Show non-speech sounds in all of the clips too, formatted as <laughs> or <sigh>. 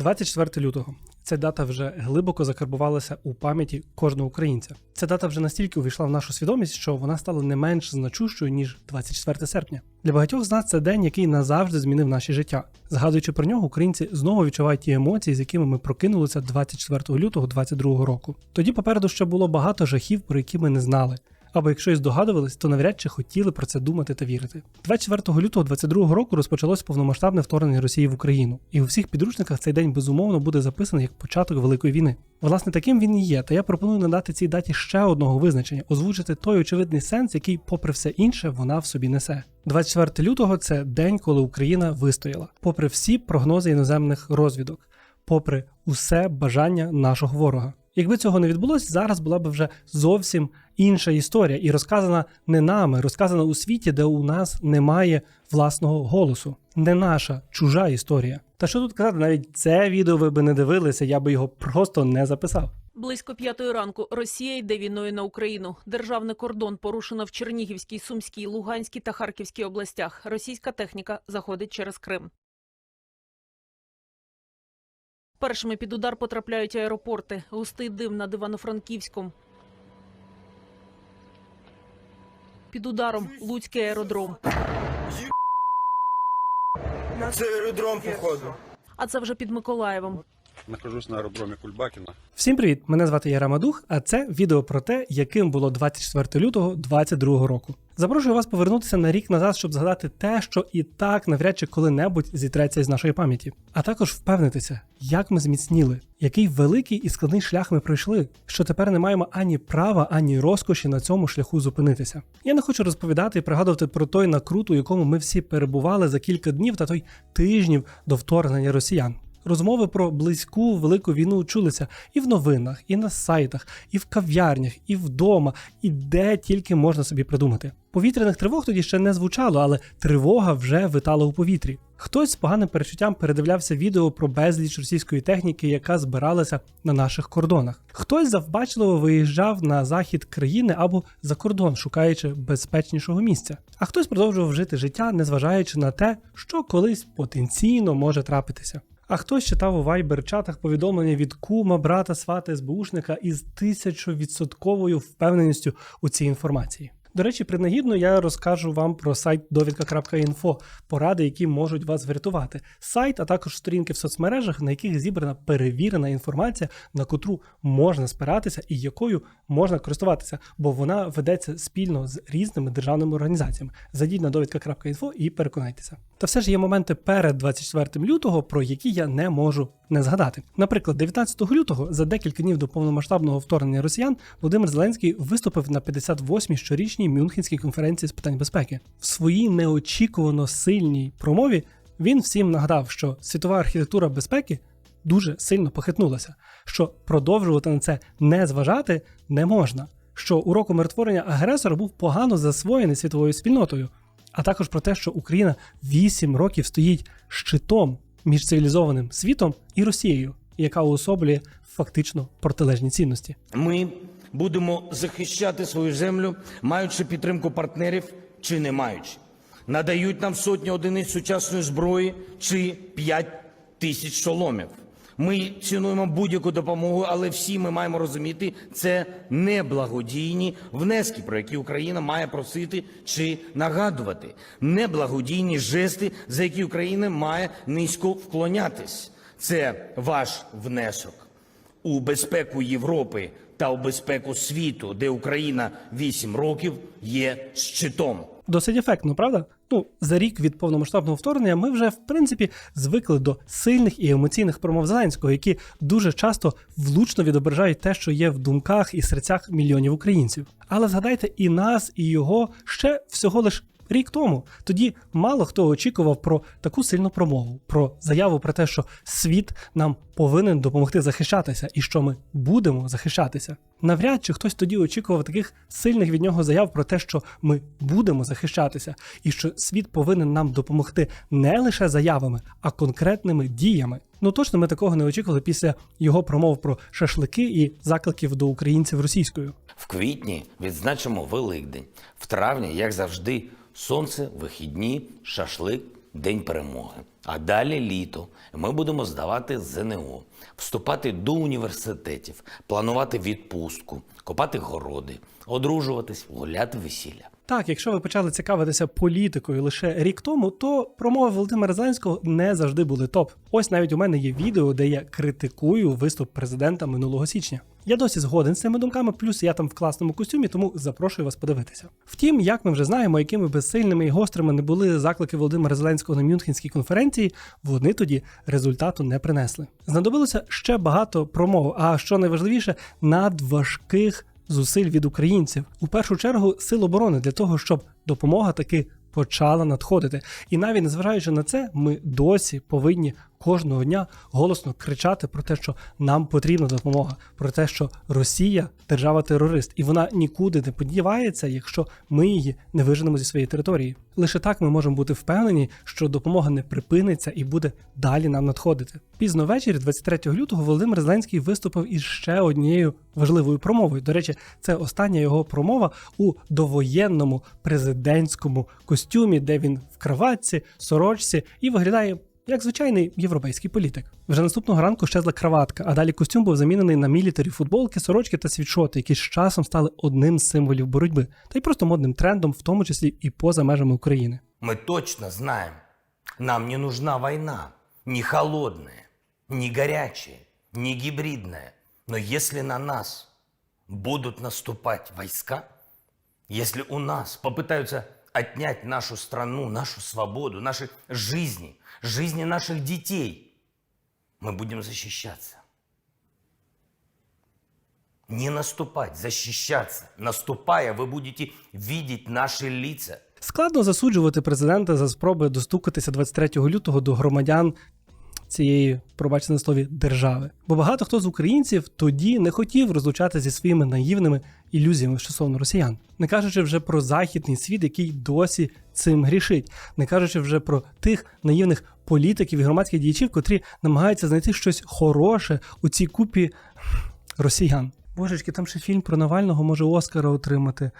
24 лютого. Ця дата вже глибоко закарбувалася у пам'яті кожного українця. Ця дата вже настільки увійшла в нашу свідомість, що вона стала не менш значущою ніж 24 серпня. Для багатьох з нас це день, який назавжди змінив наші життя. Згадуючи про нього, українці знову відчувають ті емоції, з якими ми прокинулися 24 лютого 22 року. Тоді попереду ще було багато жахів, про які ми не знали. Або якщо й здогадувались, то навряд чи хотіли про це думати та вірити. 24 лютого 22 року розпочалось повномасштабне вторгнення Росії в Україну, і у всіх підручниках цей день безумовно буде записаний як початок великої війни. Власне, таким він і є. Та я пропоную надати цій даті ще одного визначення, озвучити той очевидний сенс, який, попри все інше, вона в собі несе. 24 лютого це день, коли Україна вистояла, попри всі прогнози іноземних розвідок, попри усе бажання нашого ворога. Якби цього не відбулося, зараз була б вже зовсім інша історія, і розказана не нами, розказана у світі, де у нас немає власного голосу. Не наша чужа історія. Та що тут казати, навіть це відео ви би не дивилися, я би його просто не записав. Близько п'ятої ранку Росія йде війною на Україну. Державний кордон порушено в Чернігівській, Сумській, Луганській та Харківській областях. Російська техніка заходить через Крим. Першими під удар потрапляють аеропорти. Густий дим над Івано-Франківськом. Під ударом Луцький аеродром. Це аеродром, походу. А це вже під Миколаєвом. Нахожусь на аеродромі Кульбакіна. Всім привіт! Мене звати Яра Мадух, а це відео про те, яким було 24 лютого 2022 року. Запрошую вас повернутися на рік назад, щоб згадати те, що і так навряд чи коли-небудь зітреться із нашої пам'яті, а також впевнитися, як ми зміцніли, який великий і складний шлях ми пройшли, що тепер не маємо ані права, ані розкоші на цьому шляху зупинитися. Я не хочу розповідати і пригадувати про той накрут, у якому ми всі перебували за кілька днів та той тижнів до вторгнення росіян. Розмови про близьку велику війну чулися і в новинах, і на сайтах, і в кав'ярнях, і вдома, і де тільки можна собі придумати. Повітряних тривог тоді ще не звучало, але тривога вже витала у повітрі. Хтось з поганим перечуттям передивлявся відео про безліч російської техніки, яка збиралася на наших кордонах. Хтось завбачливо виїжджав на захід країни або за кордон, шукаючи безпечнішого місця. А хтось продовжував жити життя, незважаючи на те, що колись потенційно може трапитися. А хтось читав у вайбер-чатах повідомлення від кума, брата, свата СБУшника із тисячовідсотковою впевненістю у цій інформації. До речі, принагідно я розкажу вам про сайт довідка.інфо, поради, які можуть вас врятувати. Сайт, а також сторінки в соцмережах, на яких зібрана перевірена інформація, на котру можна спиратися і якою можна користуватися, бо вона ведеться спільно з різними державними організаціями. Зайдіть на довідка.інфо і переконайтеся. Та все ж є моменти перед 24 лютого, про які я не можу не згадати. Наприклад, 19 лютого, за декілька днів до повномасштабного вторгнення росіян, Володимир Зеленський виступив на 58-й щорічній Мюнхенській конференції з питань безпеки. В своїй неочікувано сильній промові він всім нагадав, що світова архітектура безпеки дуже сильно похитнулася, що продовжувати на це не зважати не можна. Що урок умиротворення агресора був погано засвоєний світовою спільнотою, а також про те, що Україна 8 років стоїть щитом між цивілізованим світом і Росією, яка уособлює фактично протилежні цінності. Ми будемо захищати свою землю, маючи підтримку партнерів чи не маючи. Надають нам сотні одиниць сучасної зброї чи 5 тисяч шоломів. Ми цінуємо будь-яку допомогу, але всі ми маємо розуміти, це не благодійні внески, про які Україна має просити чи нагадувати, не благодійні жести, за які Україна має низько вклонятись. Це ваш внесок у безпеку Європи та у безпеку світу, де Україна 8 років є щитом. Досить ефектно, правда? Ну, за рік від повномасштабного вторгнення ми вже в принципі звикли до сильних і емоційних промов Зеленського, які дуже часто влучно відображають те, що є в думках і серцях мільйонів українців. Але згадайте і нас, і його ще всього лиш рік тому. Тоді мало хто очікував про таку сильну промову, про заяву про те, що світ нам повинен допомогти захищатися, і що ми будемо захищатися. Навряд чи хтось тоді очікував таких сильних від нього заяв про те, що ми будемо захищатися, і що світ повинен нам допомогти не лише заявами, а конкретними діями. Ну точно ми такого не очікували після його промов про шашлики і закликів до українців російською. В квітні відзначимо Великдень. В травні, як завжди, сонце, вихідні, шашлик День перемоги. А далі літо. Ми будемо здавати ЗНО, вступати до університетів, планувати відпустку, копати городи, одружуватись, гуляти весілля. Так, якщо ви почали цікавитися політикою лише рік тому, то промови Володимира Зеленського не завжди були топ. Ось навіть у мене є відео, де я критикую виступ президента минулого січня. Я досі згоден з цими думками, плюс я там в класному костюмі, тому запрошую вас подивитися. Втім, як ми вже знаємо, якими безсильними і гострими не були заклики Володимира Зеленського на Мюнхенській конференції, вони тоді результату не принесли. Знадобилося ще багато промов, а що найважливіше, надважких зусиль від українців, у першу чергу сил оборони для того, щоб допомога таки почала надходити. І навіть незважаючи на це, ми досі повинні кожного дня голосно кричати про те, що нам потрібна допомога, про те, що Росія держава-терорист, і вона нікуди не подівається, якщо ми її не виженемо зі своєї території. Лише так ми можемо бути впевнені, що допомога не припиниться і буде далі нам надходити. Пізно ввечері, 23 лютого, Володимир Зеленський виступив із ще однією важливою промовою. До речі, це остання його промова у довоєнному президентському костюмі, де він в краватці, сорочці і виглядає. Як звичайний європейський політик. Вже наступного ранку щезла краватка, а далі костюм був замінений на мілітарі футболки, сорочки та світшоти, які з часом стали одним з символів боротьби, та й просто модним трендом, в тому числі і поза межами України. Мы точно знаем, нам не нужна война. Ни холодная, ни горячая, ни гибридная. Но если на нас будут наступать войска, если у нас попытаются отнять нашу страну, нашу свободу, наши жизни, жизни наших детей, мы будем защищаться. Не наступать, защищаться. Наступая, вы будете видеть наши лица, Складно засуджувати президента за спроби достукатися 23 лютого до громадян цієї, пробачте на слові, держави. Бо багато хто з українців тоді не хотів розлучатися зі своїми наївними ілюзіями стосовно росіян, не кажучи вже про західний світ, який досі цим грішить, не кажучи вже про тих наївних політиків і громадських діячів, котрі намагаються знайти щось хороше у цій купі росіян. Божечки, там ще фільм про Навального може Оскара отримати.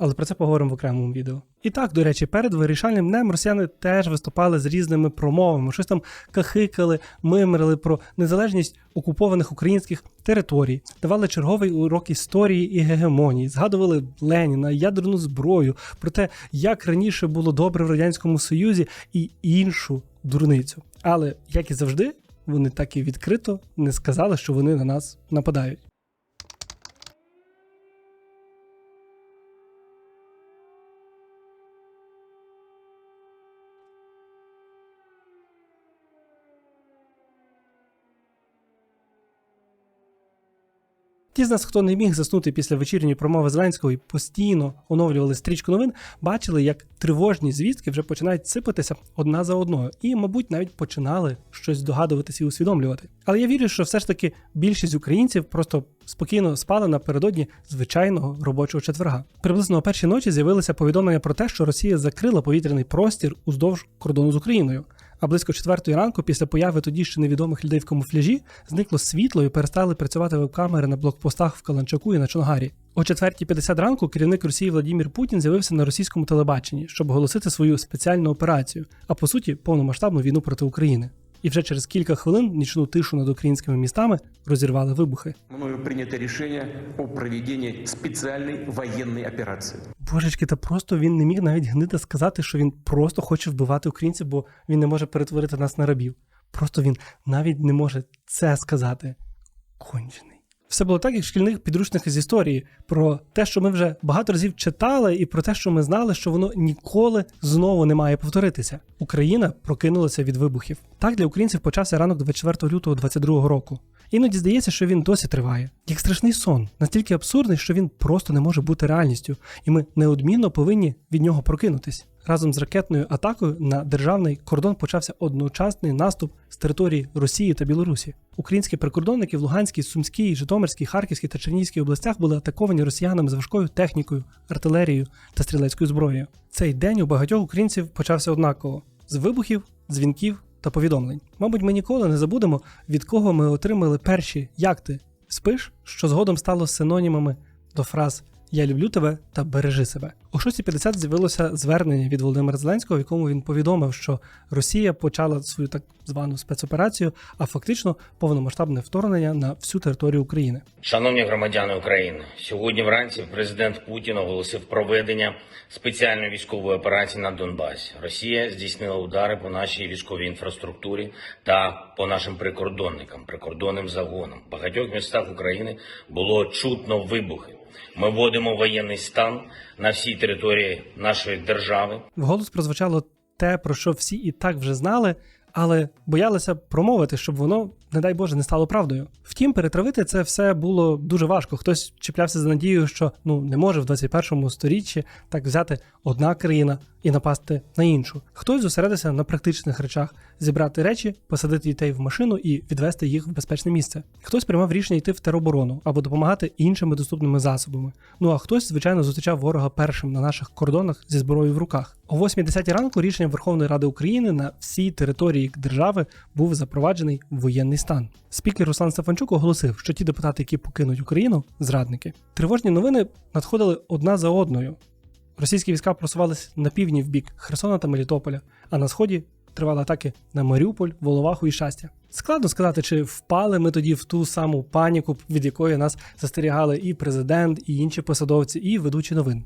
Але про це поговоримо в окремому відео. І так, до речі, перед вирішальним днем росіяни теж виступали з різними промовами, щось там кахикали, мимрили про незалежність окупованих українських територій, давали черговий урок історії і гегемонії, згадували Леніна, ядерну зброю, про те, як раніше було добре в радянському Союзі і іншу дурницю. Але як і завжди, вони так і відкрито не сказали, що вони на нас нападають. Ті з нас, хто не міг заснути після вечірньої промови Зеленського і постійно оновлювали стрічку новин, бачили, як тривожні звістки вже починають сипатися одна за одною, і, мабуть, навіть починали щось здогадуватися і усвідомлювати. Але я вірю, що все ж таки більшість українців просто спокійно спали напередодні звичайного робочого четверга. Приблизно о першій ночі з'явилися повідомлення про те, що Росія закрила повітряний простір уздовж кордону з Україною. А близько четвертої ранку, після появи тоді ще невідомих людей в камуфляжі, зникло світло і перестали працювати веб-камери на блокпостах в Каланчаку і на Чонгарі. О 4.50 ранку керівник Росії Владимир Путін з'явився на російському телебаченні, щоб оголосити свою спеціальну операцію, а по суті повномасштабну війну проти України. І вже через кілька хвилин нічну тишу над українськими містами розірвали вибухи. Мною прийнято рішення про проведення спеціальної воєнної операції. Божечки, та просто він не міг навіть гнида сказати, що він просто хоче вбивати українців, бо він не може перетворити нас на рабів. Просто він навіть не може це сказати. Кончений. Все було так, як в шкільних підручниках з історії, про те, що ми вже багато разів читали, і про те, що ми знали, що воно ніколи знову не має повторитися. Україна прокинулася від вибухів. Так для українців почався ранок 24 лютого 22 року. Іноді здається, що він досі триває. Як страшний сон, настільки абсурдний, що він просто не може бути реальністю, і ми неодмінно повинні від нього прокинутись. Разом з ракетною атакою на державний кордон почався одночасний наступ з території Росії та Білорусі. Українські прикордонники в Луганській, Сумській, Житомирській, Харківській та Чернігівській областях були атаковані росіянами з важкою технікою, артилерією та стрілецькою зброєю. Цей день у багатьох українців почався однаково з вибухів, дзвінків та повідомлень. Мабуть, ми ніколи не забудемо, від кого ми отримали перші як ти спиш, що згодом стало синонімами до фраз Я люблю тебе та бережи себе. О 6.50 з'явилося звернення від Володимира Зеленського, в якому він повідомив, що Росія почала свою так звану спецоперацію, а фактично повномасштабне вторгнення на всю територію України. Шановні громадяни України, сьогодні вранці президент Путін оголосив проведення спеціальної військової операції на Донбасі. Росія здійснила удари по нашій військовій інфраструктурі та по нашим прикордонникам, прикордонним загонам. В багатьох містах України було чутно вибухи. Ми вводимо воєнний стан на всій території нашої держави. Вголос прозвучало те, про що всі і так вже знали, але боялися промовити, щоб воно, не дай Боже, не стало правдою. Втім, перетравити це все було дуже важко. Хтось чіплявся за надією, що ну не може в 21 сторіччі так взяти одна країна і напасти на іншу. Хтось зосередився на практичних речах: зібрати речі, посадити дітей в машину і відвести їх в безпечне місце. Хтось приймав рішення йти в тероборону або допомагати іншими доступними засобами. Ну а хтось, звичайно, зустрічав ворога першим на наших кордонах зі зброєю в руках. О 8.10 ранку рішенням Верховної Ради України на всій території держави був запроваджений воєнний стан. Спікер Руслан Стефанчук оголосив, що ті депутати, які покинуть Україну, зрадники. Тривожні новини надходили одна за одною. Російські війська просувалися на півдні в бік Херсона та Мелітополя, а на сході тривали атаки на Маріуполь, Воловаху і Шастя. Складно сказати, чи впали ми тоді в ту саму паніку, від якої нас застерігали і президент, і інші посадовці, і ведучі новин.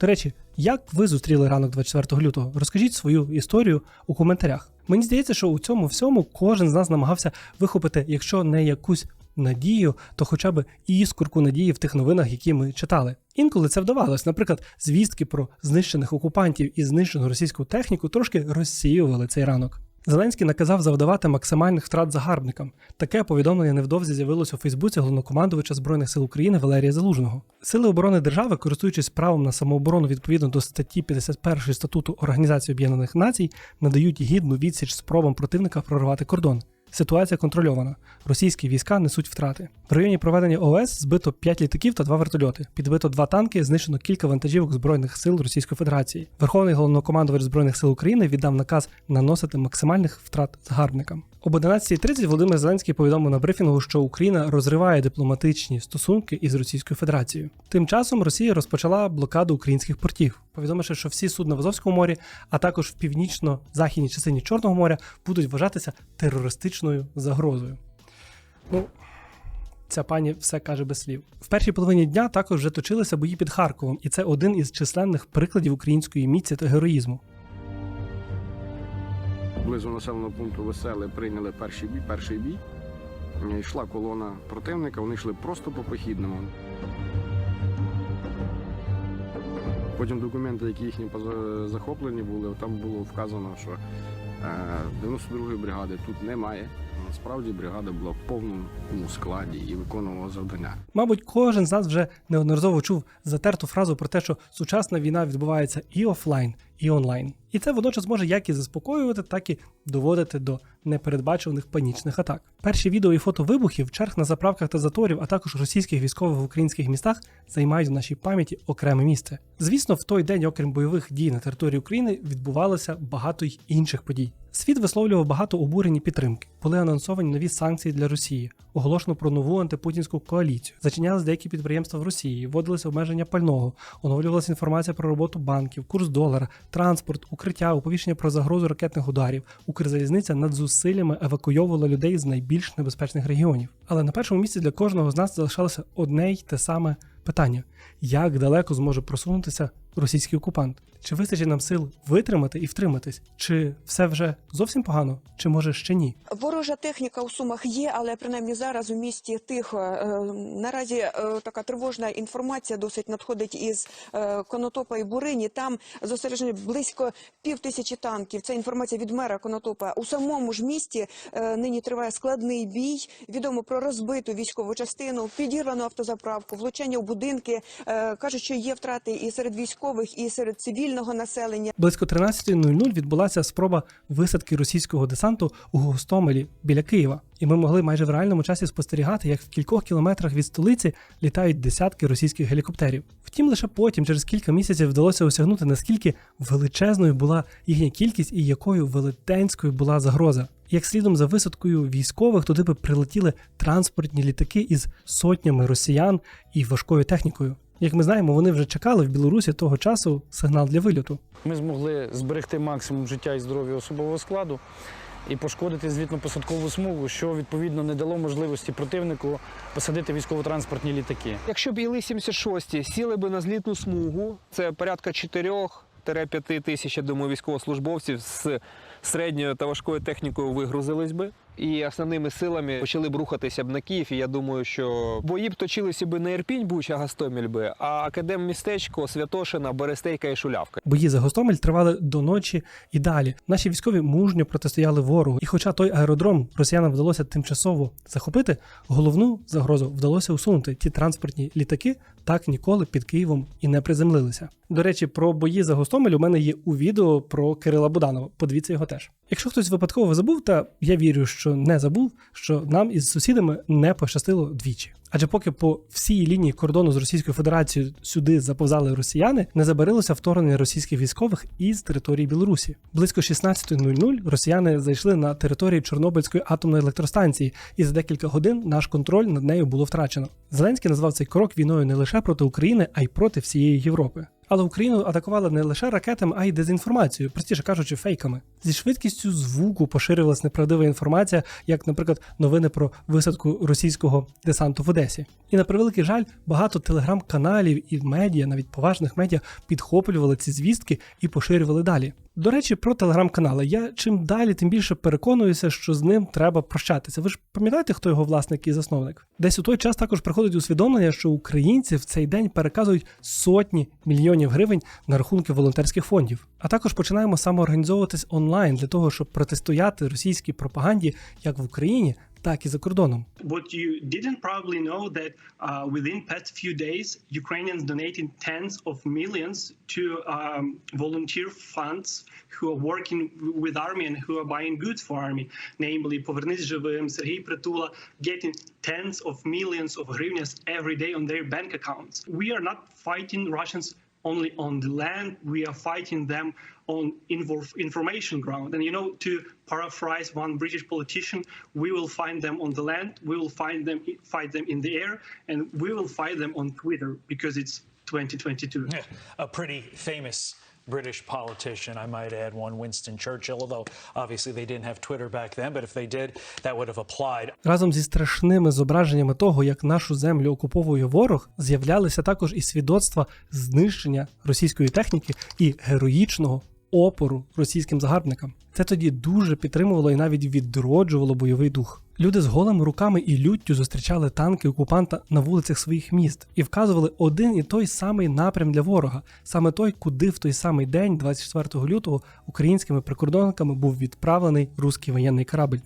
До речі, як ви зустріли ранок 24 лютого? Розкажіть свою історію у коментарях. Мені здається, що у цьому всьому кожен з нас намагався вихопити, якщо не якусь надію, то хоча б іскорку надії в тих новинах, які ми читали. Інколи це вдавалось. Наприклад, звістки про знищених окупантів і знищену російську техніку трошки розсіювали цей ранок. Зеленський наказав завдавати максимальних втрат загарбникам. Таке повідомлення невдовзі з'явилось у Фейсбуці головнокомандувача Збройних сил України Валерія Залужного. Сили оборони держави, користуючись правом на самооборону відповідно до статті 51 статуту Організації Об'єднаних Націй, надають гідну відсіч спробам противника прорвати кордон. Ситуація контрольована. Російські війська несуть втрати. В районі проведення ОС збито 5 літаків та 2 вертольоти. Підбито 2 танки, знищено кілька вантажівок збройних сил Російської Федерації. Верховний головнокомандувач збройних сил України віддав наказ наносити максимальних втрат загарбникам. Об 11.30 Володимир Зеленський повідомив на брифінгу, що Україна розриває дипломатичні стосунки із Російською Федерацією. Тим часом Росія розпочала блокаду українських портів, повідомивши, що всі судна в Азовському морі, а також в північно-західній частині Чорного моря будуть вважатися терористичною загрозою. Ну, ця пані все каже без слів. В першій половині дня також вже точилися бої під Харковом, і це один із численних прикладів української міці та героїзму. Близу населеного пункту Веселе прийняли перший бій. Перший бій. Йшла колона противника, вони йшли просто по похідному. Потім документи, які їхні захоплені були, там було вказано, що е, 92-ї бригади тут немає. Насправді бригада була в повному складі і виконувала завдання. Мабуть, кожен з нас вже неодноразово чув затерту фразу про те, що сучасна війна відбувається і офлайн, і онлайн. І це водночас може як і заспокоювати, так і доводити до непередбачуваних панічних атак. Перші відео і фото вибухів, черг на заправках та заторів, а також російських військових в українських містах займають в нашій пам'яті окреме місце. Звісно, в той день, окрім бойових дій на території України, відбувалося багато й інших подій. Світ висловлював багато обурень і підтримки. Були анонсовані нові санкції для Росії, оголошено про нову антипутінську коаліцію. Зачинялись деякі підприємства в Росії, вводилися обмеження пального, оновлювалася інформація про роботу банків, курс долара, транспорт, укриття, оповіщення про загрозу ракетних ударів. Укрзалізниця над зусиллями евакуйовувала людей з найбільш небезпечних регіонів. Але на першому місці для кожного з нас залишалося одне й те саме питання: як далеко зможе просунутися російський окупант? Чи вистачить нам сил витримати і втриматись? Чи все вже зовсім погано, чи може ще ні? Ворожа техніка у Сумах є, але принаймні зараз у місті тихо. Е, Наразі е, така тривожна інформація досить надходить із е, Конотопа і Бурині. Там зосереджені близько пів тисячі танків. Це інформація від мера Конотопа. У самому ж місті нині триває складний бій. Відомо про розбиту військову частину, підірвану автозаправку, влучання у будинки. Кажуть, що є втрати і серед військових, і серед цивільного населення. Близько 13.00 відбулася спроба висадки російського десанту у Гостомелі біля Києва, і ми могли майже в реальному часі спостерігати, як в кількох кілометрах від столиці літають десятки російських гелікоптерів. Втім, лише потім, через кілька місяців, вдалося осягнути наскільки величезною була їхня кількість і якою велетенською була загроза. Як слідом за висадкою військових туди би прилетіли транспортні літаки із сотнями росіян і важкою технікою. Як ми знаємо, вони вже чекали в Білорусі того часу сигнал для вильоту. Ми змогли зберегти максимум життя і здоров'я особового складу і пошкодити злітно-посадкову смугу, що відповідно не дало можливості противнику посадити військово-транспортні літаки. Якщо б Іли-76 сіли би на злітну смугу, це порядка 4-5 тисяч, я думаю, військовослужбовців з середньою та важкою технікою вигрузились би. І основними силами почали б рухатися б на Київ. І я думаю, що бої б точилися б не Ірпінь, Буча, Гастоміль би, а Академмістечко, Святошина, Берестейка і Шулявка. Бої за Гостомель тривали до ночі і далі. Наші військові мужньо протистояли ворогу. І хоча той аеродром росіянам вдалося тимчасово захопити, головну загрозу вдалося усунути. Ті транспортні літаки так ніколи під Києвом і не приземлилися. До речі, про бої за Гостомель у мене є у відео про Кирила Буданова. Подивіться його теж. Якщо хтось випадково забув, та я вірю, що не забув, що нам із сусідами не пощастило двічі. Адже поки по всій лінії кордону з Російською Федерацією сюди заповзали росіяни, не забарилося вторгнення російських військових із території Білорусі. Близько 16.00 росіяни зайшли на територію Чорнобильської атомної електростанції, і за декілька годин наш контроль над нею було втрачено. Зеленський назвав цей крок війною не лише проти України, а й проти всієї Європи. Але Україну атакували не лише ракетами, а й дезінформацією, простіше кажучи, фейками. Зі швидкістю звуку поширювалась неправдива інформація, як, наприклад, новини про висадку російського десанту в Одесі. І на превеликий жаль, багато телеграм-каналів і медіа, навіть поважних медіа, підхоплювали ці звістки і поширювали далі. До речі, про телеграм-канали. Я чим далі, тим більше переконуюся, що з ним треба прощатися. Ви ж пам'ятаєте, хто його власник і засновник? Десь у той час також приходить усвідомлення, що українці в цей день переказують сотні мільйонів гривень на рахунки волонтерських фондів. А також починаємо самоорганізовуватись онлайн для того, щоб протистояти російській пропаганді як в Україні, так і за кордоном. What you didn't probably know that uh, within past few days, Ukrainians donated tens of millions to um, volunteer funds who are working with army and who are buying goods for army, namely Повернись живим, Сергій Притула, getting tens of millions of hryvnias every day on their bank accounts. We are not fighting Russians only on the land, we are fighting them on information ground. And you know, to paraphrase one British politician, we will find them on the land, we will find them fight them in the air, and we will fight them on Twitter because it's 2022. Yeah, a pretty famous British politician, I might add, one Winston Churchill, although obviously they didn't have Twitter back then, but if they did, that would have applied. Разом зі страшними зображеннями того, як нашу землю окуповує ворог, з'являлися також і свідоцтва знищення російської техніки і героїчного опору російським загарбникам. Це тоді дуже підтримувало і навіть відроджувало бойовий дух. Люди з голими руками і люттю зустрічали танки окупанта на вулицях своїх міст і вказували один і той самий напрям для ворога, саме той, куди в той самий день, 24 лютого, українськими прикордонниками був відправлений руський воєнний корабль.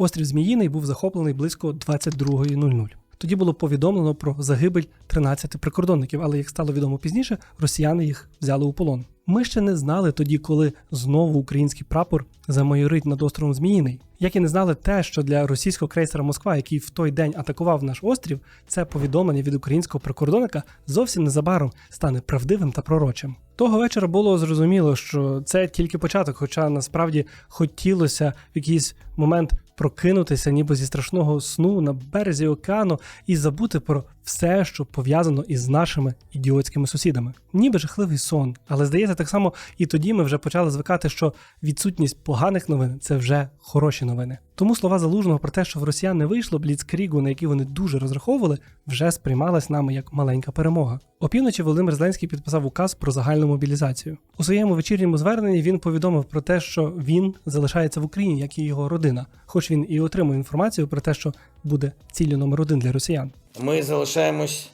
Острів Зміїний був захоплений близько 22.00. Тоді було повідомлено про загибель 13 прикордонників, але як стало відомо пізніше, росіяни їх взяли у полон. Ми ще не знали тоді, коли знову український прапор замайорить над островом Зміїний. Як і не знали те, що для російського крейсера Москва, який в той день атакував наш острів, це повідомлення від українського прикордонника зовсім незабаром стане правдивим та пророчим. Того вечора було зрозуміло, що це тільки початок, хоча насправді хотілося в якийсь момент прокинутися, ніби зі страшного сну на березі океану і забути про все, що пов'язано із нашими ідіотськими сусідами. Ніби жахливий сон, але здається, так само і тоді ми вже почали звикати, що відсутність поганих новин це вже хороші новини. Тому слова залужного про те, що в росіян не вийшло бліцкрігу, на який вони дуже розраховували, вже сприймалась нами як маленька перемога. Опівночі Володимир Зеленський підписав указ про загальну мобілізацію. У своєму вечірньому зверненні він повідомив про те, що він залишається в Україні, як і його родина, хоч він і отримав інформацію про те, що буде ціллю номер один для росіян. Ми залишаємось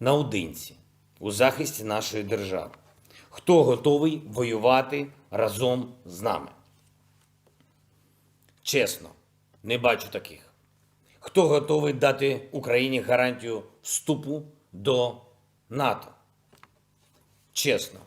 наодинці у захисті нашої держави. Хто готовий воювати разом з нами? Чесно, не бачу таких. Хто готовий дати Україні гарантію вступу до НАТО? Чесно,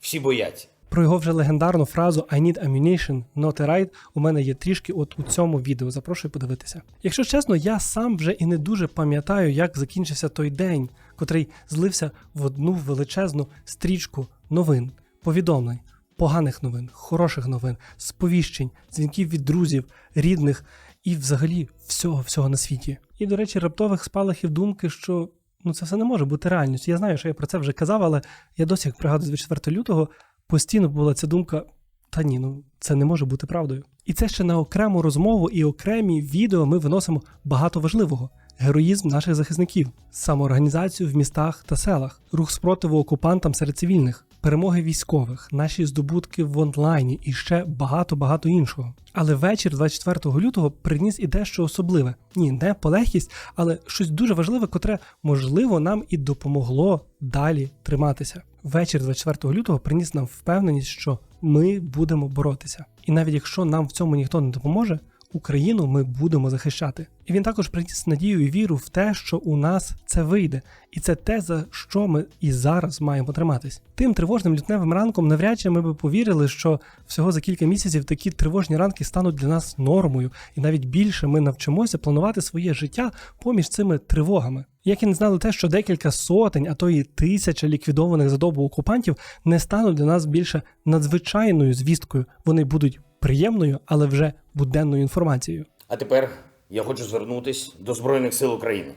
всі бояться. Про його вже легендарну фразу I need ammunition, not a ride у мене є трішки от у цьому відео. Запрошую подивитися. Якщо чесно, я сам вже і не дуже пам'ятаю, як закінчився той день, котрий злився в одну величезну стрічку новин, повідомлень, поганих новин, хороших новин, сповіщень, дзвінків від друзів, рідних і взагалі всього всього на світі. І, до речі, раптових спалахів думки, що ну це все не може бути реальністю. Я знаю, що я про це вже казав, але я досі як пригадую 24 лютого постійно була ця думка: та ні, ну це не може бути правдою. І це ще на окрему розмову і окремі відео ми виносимо багато важливого. Героїзм наших захисників, самоорганізацію в містах та селах, рух спротиву окупантам серед цивільних, перемоги військових, наші здобутки в онлайні і ще багато багато іншого. Але вечір 24 лютого приніс і дещо особливе. Ні, не полегкість, але щось дуже важливе, котре можливо нам і допомогло далі триматися. Вечір 24 лютого приніс нам впевненість, що ми будемо боротися. І навіть якщо нам в цьому ніхто не допоможе, Україну ми будемо захищати. І він також приніс надію і віру в те, що у нас це вийде, і це те, за що ми і зараз маємо триматись. Тим тривожним лютневим ранком навряд чи ми би повірили, що всього за кілька місяців такі тривожні ранки стануть для нас нормою, і навіть більше ми навчимося планувати своє життя поміж цими тривогами. Як і не знали те, що декілька сотень, а то і тисяча ліквідованих за добу окупантів не стануть для нас більше надзвичайною звісткою. Вони будуть приємною, але вже буденною інформацією. А тепер я хочу звернутися до Збройних сил України.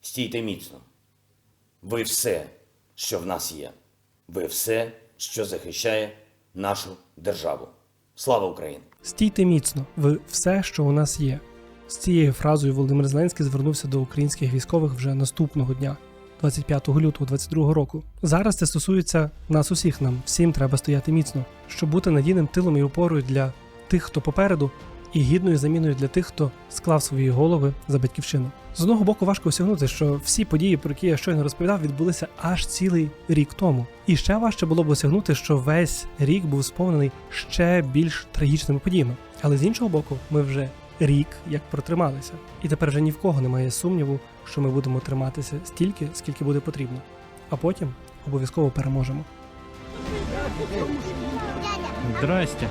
Стійте міцно. Ви все, що в нас є. Ви все, що захищає нашу державу. Слава Україні! Стійте міцно, ви все, що у нас є. З цією фразою Володимир Зеленський звернувся до українських військових вже наступного дня, 25 лютого 22 року. Зараз це стосується нас усіх нам. Всім треба стояти міцно, щоб бути надійним тилом і опорою для тих, хто попереду, і гідною заміною для тих, хто склав свої голови за батьківщину. З одного боку, важко осягнути, що всі події, про які я щойно розповідав, відбулися аж цілий рік тому. І ще важче було б осягнути, що весь рік був сповнений ще більш трагічними подіями. Але з іншого боку, ми вже рік як протрималися. І тепер вже ні в кого немає сумніву, що ми будемо триматися стільки, скільки буде потрібно. А потім обов'язково переможемо. Здрасте.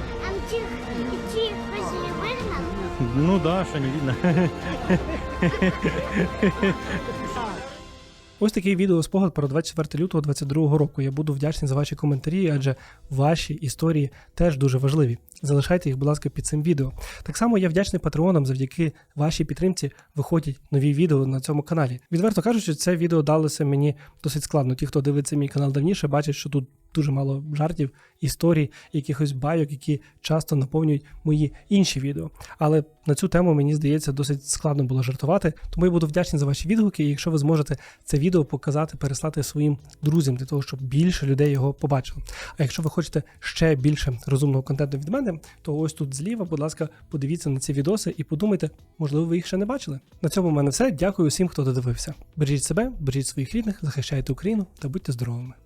Ну да, що не видно. <laughs> Ось такий відео спогад про 24 лютого 2022 року. Я буду вдячний за ваші коментарі, адже ваші історії теж дуже важливі. Залишайте їх, будь ласка, під цим відео. Так само я вдячний патреонам, завдяки вашій підтримці виходять нові відео на цьому каналі. Відверто кажучи, це відео далося мені досить складно. Ті, хто дивиться мій канал давніше, бачать, що тут дуже мало жартів, історій, якихось байок, які часто наповнюють мої інші відео. Але на цю тему мені здається досить складно було жартувати. Тому я буду вдячний за ваші відгуки. І якщо ви зможете це відео показати, переслати своїм друзям для того, щоб більше людей його побачило. А якщо ви хочете ще більше розумного контенту від мене, то ось тут зліва, будь ласка, подивіться на ці відоси і подумайте, можливо, ви їх ще не бачили. На цьому в мене все. Дякую всім, хто додивився. Бережіть себе, бережіть своїх рідних, захищайте Україну та будьте здоровими.